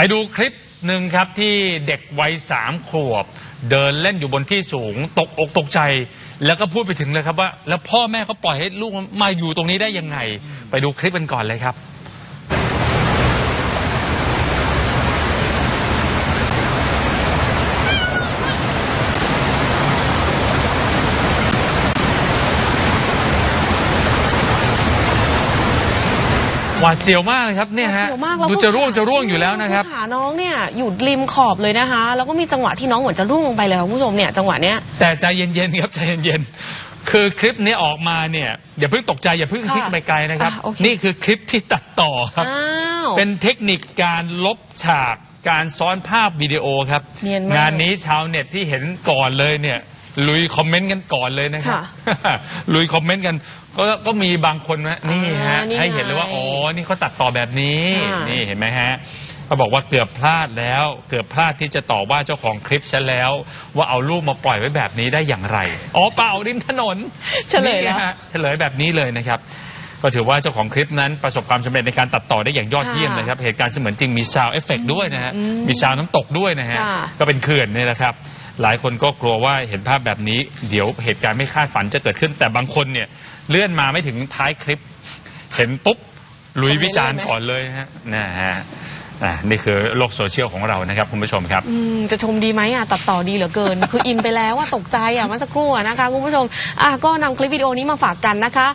ไปดูคลิปหนึ่งครับที่เด็กวัยสามขวบ เดินเล่นอยู่บนที่สูง ตกอกตกใจ แล้วก็พูดไปถึงเลยครับว่า แล้วพ่อแม่เขาปล่อยให้ลูกมาอยู่ตรงนี้ได้ยังไง ไปดูคลิปกันก่อนเลยครับ หวาดเสียวมากเลยครับเนี่ยฮะเสียวมากแล้วดูก็จะร่วงจะร่วงอยู่แล้วนะครับขาน้องเนี่ยอยู่ริมขอบเลยนะคะ แล้วก็มีจังหวะที่น้องเหมือนจะร่วงลงไปเลยค่ะคุณผู้ชมเนี่ยจังหวะเนี้ยแต่ใจเย็นๆครับใจเย็นๆคือคลิปนี้ออกมาเนี่ยอย่าเพิ่งตกใจอย่าเพิ่งค่ะคิดไปไกลนะครับอะโอเคนี่คือคลิปที่ตัดต่อครับอ้าวเป็นเทคนิคการลบฉากการซ้อนภาพวิดีโอครับเนียนมากงานนี้ชาวเน็ตที่เห็นก่อนเลยเนี่ย ลุยคอมเมนต์กันก่อนเลยนะครับ ลุยคอมเมนต์กัน ก็ก็มีบางคนนะนี่ฮะอ่านี่ให้เห็นเลยว่าไงอ๋อ นี่เขาตัดต่อแบบนี้ค่ะนี่เห็นไหมฮะเขาบอกว่าเกือบพลาดแล้ว เกือบพลาดที่จะต่อว่าเจ้าของคลิปฉันแล้ว ว่าเอาลูกมาปล่อยไว้แบบนี้ได้อย่างไร อ๋อเปล่าริมถนนเฉลยแล้วนี่ฮะเฉลยแบบนี้เลยนะครับก็ถือว่าเจ้าของคลิปนั้นประสบความสำเร็จในการตัดต่อได้อย่างยอดค่ะเยี่ยมนะครับ เหตุการณ์เสมือนจริงมีซาวเอฟเฟกด้วยนะฮะ มีซาวน้ำตกด้วยนะฮะค่ะก็เป็นเขื่อนนี่แหละครับ หลายคนก็กลัวว่าเห็นภาพแบบนี้ เดี๋ยวเหตุการณ์ไม่คาดฝันจะเกิดขึ้น แต่บางคนเนี่ยเลื่อนมาไม่ถึงท้ายคลิป เห็นปุ๊บลุยวิจารณ์ก่อนเลยฮะนะฮะอะนี่คือโลกโซเชียลของเรานะครับคุณผู้ชมครับ อืมจะชมดีไหมอะตัดต่อดีเหลือเกิน คืออินไปแล้วอะตกใจอะเมื่อสักครู่อะนะคะคุณผู้ชมอะก็นำคลิปวิดีโอนี้มาฝากกันนะคะ